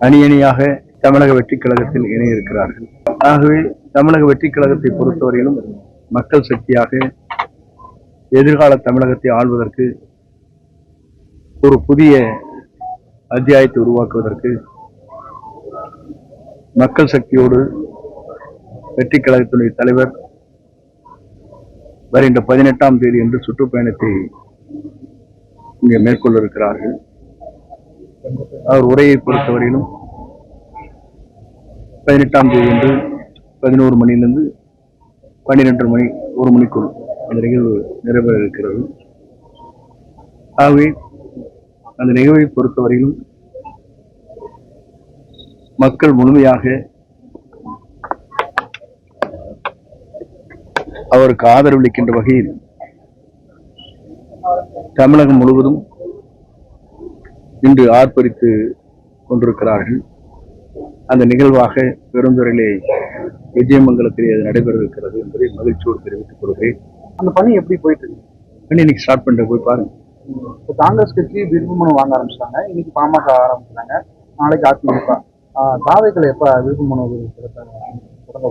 அணி அணியாக தமிழக வெற்றி கழகத்தில் இணைய இருக்கிறார்கள் ஆகவே தமிழக வெற்றி கழகத்தை பொறுத்தவரையிலும் மக்கள் சக்தியாக எதிர்கால தமிழகத்தை ஆள்வதற்கு ஒரு புதிய அத்தியாயத்தை உருவாக்குவதற்கு மக்கள் சக்தியோடு வெற்றி கழகத்தினுடைய தலைவர் வருகின்ற பதினெட்டாம் தேதி என்று சுற்றுப்பயணத்தை இங்கே மேற்கொள்ள இருக்கிறார்கள் அவர் உரையை பொறுத்தவரையிலும் பதினெட்டாம் தேதி என்று பதினோரு மணியிலிருந்து பன்னிரெண்டு மணி ஒரு மணிக்குள் அந்த நிகழ்வு நிறைவேற இருக்கிறது ஆகவே அந்த நிகழ்வை பொறுத்தவரையிலும் மக்கள் முழுமையாக அவருக்கு ஆதரவளிக்கின்ற வகையில் தமிழகம் முழுவதும் இன்று ஆர்ப்பரித்து கொண்டிருக்கிறார்கள். அந்த நிகழ்வாக பெருந்துறையிலே விஜயமங்கலத்திலே அது நடைபெற இருக்கிறது என்பதை மகிழ்ச்சியோடு தெரிவித்துக் கொள்கிறேன். அந்த பணி எப்படி போயிட்டு இருக்கு பண்ணி இன்னைக்கு ஸ்டார்ட் பண்ணிட்டு போய் பாருங்க. இப்போ காங்கிரஸ் கட்சி விருப்பமனு வாங்க ஆரம்பிச்சிட்டாங்க. இன்னைக்கு பாமக ஆரம்பிச்சாங்க நாளைக்கு அதிமுக. தாவைகள் எப்ப விருப்பமனு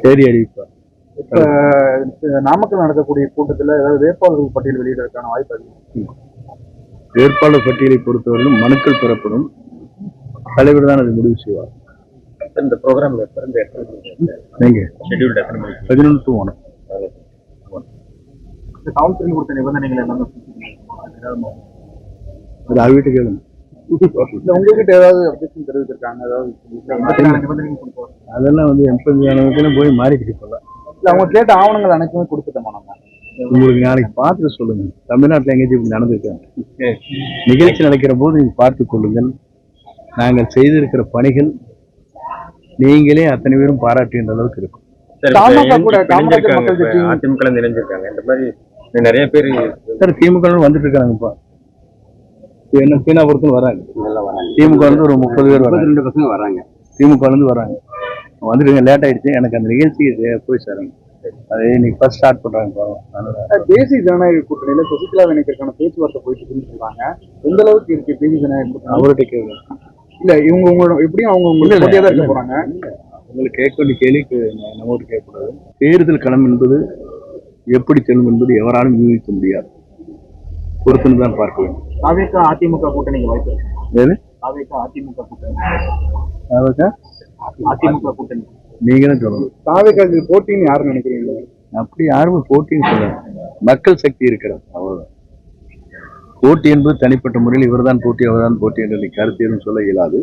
தேதி அறிவிப்பார் இப்ப இப்ப நாமக்கல் நடக்கக்கூடிய கூட்டத்துல ஏதாவது வேட்பாளர்கள் பட்டியல் வெளியிடறதுக்கான வாய்ப்பு அதிகம். வேட்பாளர் பட்டியலை பொறுத்தவரையிலும் மனுக்கள் பெறப்படும். தலைவர் தான் அது முடிவு செய்வார். இந்த ப்ரோக்ராம் நீங்க பதினொன்று காவல்துறை கொடுத்த நிபந்தனைகள் எல்லாமே அது அவகிட்ட கேளுங்க உங்ககிட்ட ஏதாவது அப்ஜெக்ஷன் தெரிவிச்சிருக்காங்க? ஏதாவது அதெல்லாம் வந்து எம்பி போய் மாறிக்கிட்டு இல்ல அவங்க கேட்ட ஆவணங்கள் அனைத்துமே கொடுத்துட்டோமா நம்ம? உங்களுக்கு நாளைக்கு பார்த்துட்டு சொல்லுங்க. தமிழ்நாட்டில் எங்கேயும் இப்படி நடந்திருக்காங்க நிகழ்ச்சி நடக்கிற போது நீங்க பார்த்துக் கொள்ளுங்கள். நாங்கள் செய்திருக்கிற பணிகள் நீங்களே அத்தனை பேரும் பாராட்டுகின்ற அளவுக்கு இருக்கும். அதிமுக இணைஞ்சிருக்காங்க. இந்த மாதிரி நிறைய பேர் சார் திமுக வந்துட்டு இருக்காங்கப்பா. என்ன சீனாபுரத்தில் வராங்க. திமுக இருந்து ஒரு முப்பது பேர் வராங்க. ரெண்டு பசங்க வராங்க. திமுக இருந்து வராங்க. வந்துருங்க லேட் ஆயிடுச்சு. எனக்கு அந்த நிகழ்ச்சிக்கு போய் சேருங்க அதை இன்னைக்கு ஃபர்ஸ்ட் ஸ்டார்ட் பண்றாங்க தேசிய ஜனநாயக கூட்டணியில சசிகலா இணைக்கிறதுக்கான பேச்சுவார்த்தை போயிட்டு இருக்குன்னு சொல்றாங்க. எந்த அளவுக்கு இருக்கு தேசிய ஜனநாயக கூட்டணி? அவர்கிட்ட கேளுங்க இல்ல இவங்க உங்களோட எப்படியும் அவங்க உங்களுக்கு தான் இருக்க. போறாங்க. உங்களுக்கு கேட்க வேண்டிய கேள்விக்கு நம்மோடு கேட்கக்கூடாது. தேர்தல் களம் என்பது எப்படி செல்லும் என்பது எவராலும் யூகிக்க முடியாது. பொறுத்துன்னு தான் பார்க்க வேண்டும். அவைக்கா அதிமுக கூட்டணிக்கு வாய்ப்பு இருக்கு. அவைக்கா அதிமுக கூட்டணி. அதிமுக கூட்டணி. நீங்க தான் சொல்லணும் தாவேக்காக்கு போட்டின்னு யாரும் நினைக்கிறீங்க அப்படி யாருமே போட்டின்னு சொல்ல மக்கள் சக்தி இருக்கிறது அவ்வளவுதான். போட்டி என்பது தனிப்பட்ட முறையில் இவர்தான் போட்டி அவர்தான் போட்டி என்ற நீ கருத்து எதுவும் சொல்ல இயலாது.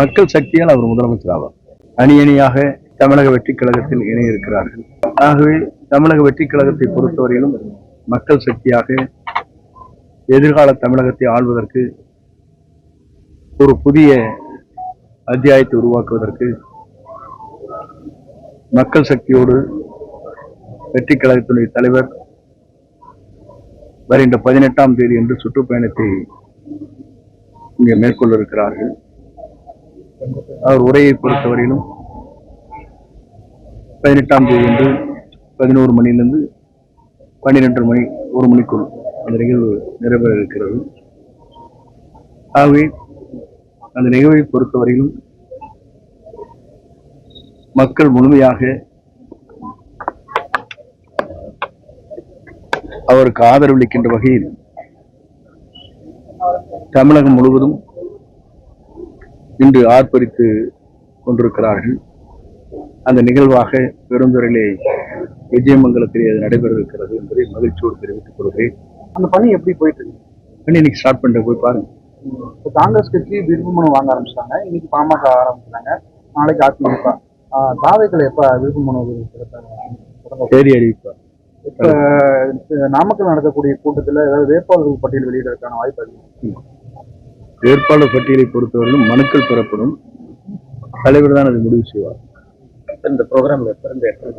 மக்கள் சக்தியால் அவர் முதலமைச்சர் ஆவார். அணி அணியாக தமிழக வெற்றி கழகத்தில் இணைய இருக்கிறார்கள். ஆகவே தமிழக வெற்றி கழகத்தை பொறுத்தவரையிலும் மக்கள் சக்தியாக எதிர்கால தமிழகத்தை ஆள்வதற்கு ஒரு புதிய அத்தியாயத்தை உருவாக்குவதற்கு மக்கள் சக்தியோடு வெற்றி கழகத்தினுடைய தலைவர் வருகின்ற பதினெட்டாம் தேதி என்று சுற்றுப்பயணத்தை இங்கே மேற்கொள்ள இருக்கிறார்கள் அவர் உரையை பொறுத்தவரையிலும் பதினெட்டாம் தேதி என்று பதினோரு மணியிலிருந்து பன்னிரெண்டு மணி ஒரு மணிக்குள் அந்த நிகழ்வு நிறைவேற இருக்கிறது. ஆகவே அந்த நிகழ்வை பொறுத்தவரையிலும் மக்கள் முழுமையாக அவருக்கு ஆதரவளிக்கின்ற வகையில் தமிழகம் முழுவதும் இன்று ஆர்ப்பரித்து கொண்டிருக்கிறார்கள். அந்த நிகழ்வாக பெருந்துறையிலே விஜயமங்கலத்திலே அது நடைபெற இருக்கிறது என்பதை மகிழ்ச்சியோடு தெரிவித்துக் கொள்கிறேன். அந்த பணி எப்படி போயிட்டு இருக்கு? பண்ணி இன்னைக்கு ஸ்டார்ட் பண்ணிட்டு போய் பாருங்க. இப்போ காங்கிரஸ் கட்சி விருப்பமனு வாங்க ஆரம்பிச்சிட்டாங்க. இன்னைக்கு பாமக ஆரம்பிச்சாங்க நாளைக்கு அதிமுக. தாவைகள் எப்ப விருப்பமனு தேதி அறிவிப்பார் இப்ப. நாமக்கல் நடக்கக்கூடிய கூட்டத்துல ஏதாவது வேட்பாளர்கள் பட்டியல் வெளியிடறதுக்கான வாய்ப்பு அதிகம். வேட்பாளர் பட்டியலை பொறுத்தவரையிலும் மனுக்கள் பெறப்படும். தலைவர் தான் அது முடிவு செய்வார். இந்த ப்ரோக்ராம் எப்ப இருந்து எத்தனை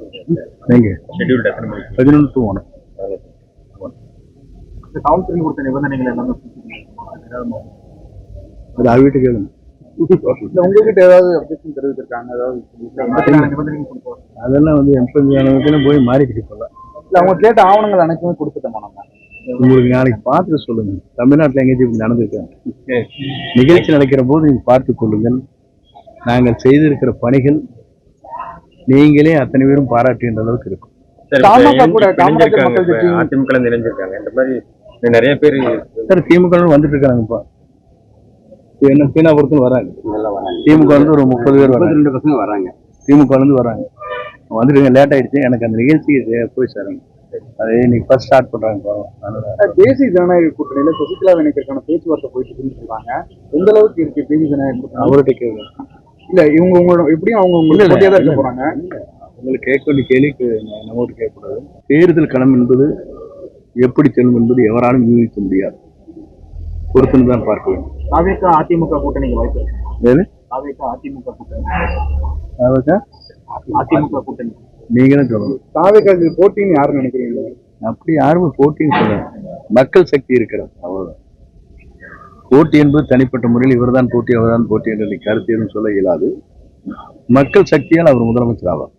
நீங்க ஷெட்யூல்டு எத்தனை பதினொன்று. இந்த காவல்துறை கொடுத்த நிபந்தனைகள் எல்லாமே அது அவகிட்ட கேளுங்க உங்ககிட்ட ஏதாவது அப்ஜெக்ஷன் தெரிவிச்சிருக்காங்க ஏதாவது அதெல்லாம் வந்து எம்பி போய் மாறிக்கிட்டு போகலாம் இல்ல அவங்க கேட்ட ஆவணங்கள் அனைத்துமே கொடுத்துட்டோமா நம்ம? உங்களுக்கு நாளைக்கு பார்த்துட்டு சொல்லுங்க. தமிழ்நாட்டில் எங்கேயும் இப்படி நடந்திருக்காங்க நிகழ்ச்சி நடக்கிற போது நீங்க பார்த்துக் கொள்ளுங்கள். நாங்கள் செய்திருக்கிற பணிகள் நீங்களே அத்தனை பேரும் பாராட்டுகின்ற அளவுக்கு இருக்கும். அதிமுக நிறைய பேர் சார் திமுக வந்துட்டு இருக்காங்கப்பா என்ன சீனாபுரத்துல வராங்க. திமுக இருந்து ஒரு முப்பது பேர் வராங்க. ரெண்டு பசங்க வராங்க. திமுக இருந்து வராங்க. வந்துட்டு லேட் ஆயிடுச்சு. எனக்கு அந்த நிகழ்ச்சிக்கு போய் சேரணும். அது இன்னைக்கு ஃபர்ஸ்ட் ஸ்டார்ட் பண்றாங்க தேசிய ஜனநாயக கூட்டணியில சசிகலா இணைக்கிறதுக்கான பேச்சுவார்த்தை போயிட்டு சொல்றாங்க. எந்த அளவுக்கு இருக்கு தேசிய ஜனநாயக கூட்டணி? அவர்கிட்ட கேட்கணும் இல்ல இவங்க உங்களோட எப்படியும் அவங்க உங்களுக்கு தான் இருக்க. போறாங்க. உங்களுக்கு கேட்க வேண்டிய கேள்விக்கு நான் நம்மோடு கேட்கக்கூடாது. தேர்தல் களம் என்பது எப்படி செல்லும் என்பது எவராலும் யூகிக்க முடியாது. பொறுத்துன்னு தான் பார்க்க வேண்டும் தாவேக்கா அதிமுக கூட்டணிக்கு வாய்ப்பு ஏது தாவேக்கா அதிமுக கூட்டணி. அதாவது அதிமுக கூட்டணி. நீங்க தான் சொல்லணும் போட்டின்னு யாரு நினைக்கிறீங்க அப்படி யாருமே போட்டின்னு சொல்ல மக்கள் சக்தி இருக்கிறது அவ்வளவுதான். போட்டி என்பது தனிப்பட்ட முறையில் இவர்தான் போட்டி அவர்தான் போட்டி என்று கருத்து எதுவும் சொல்ல இயலாது. மக்கள் சக்தியால் அவர் முதலமைச்சர் ஆவார்.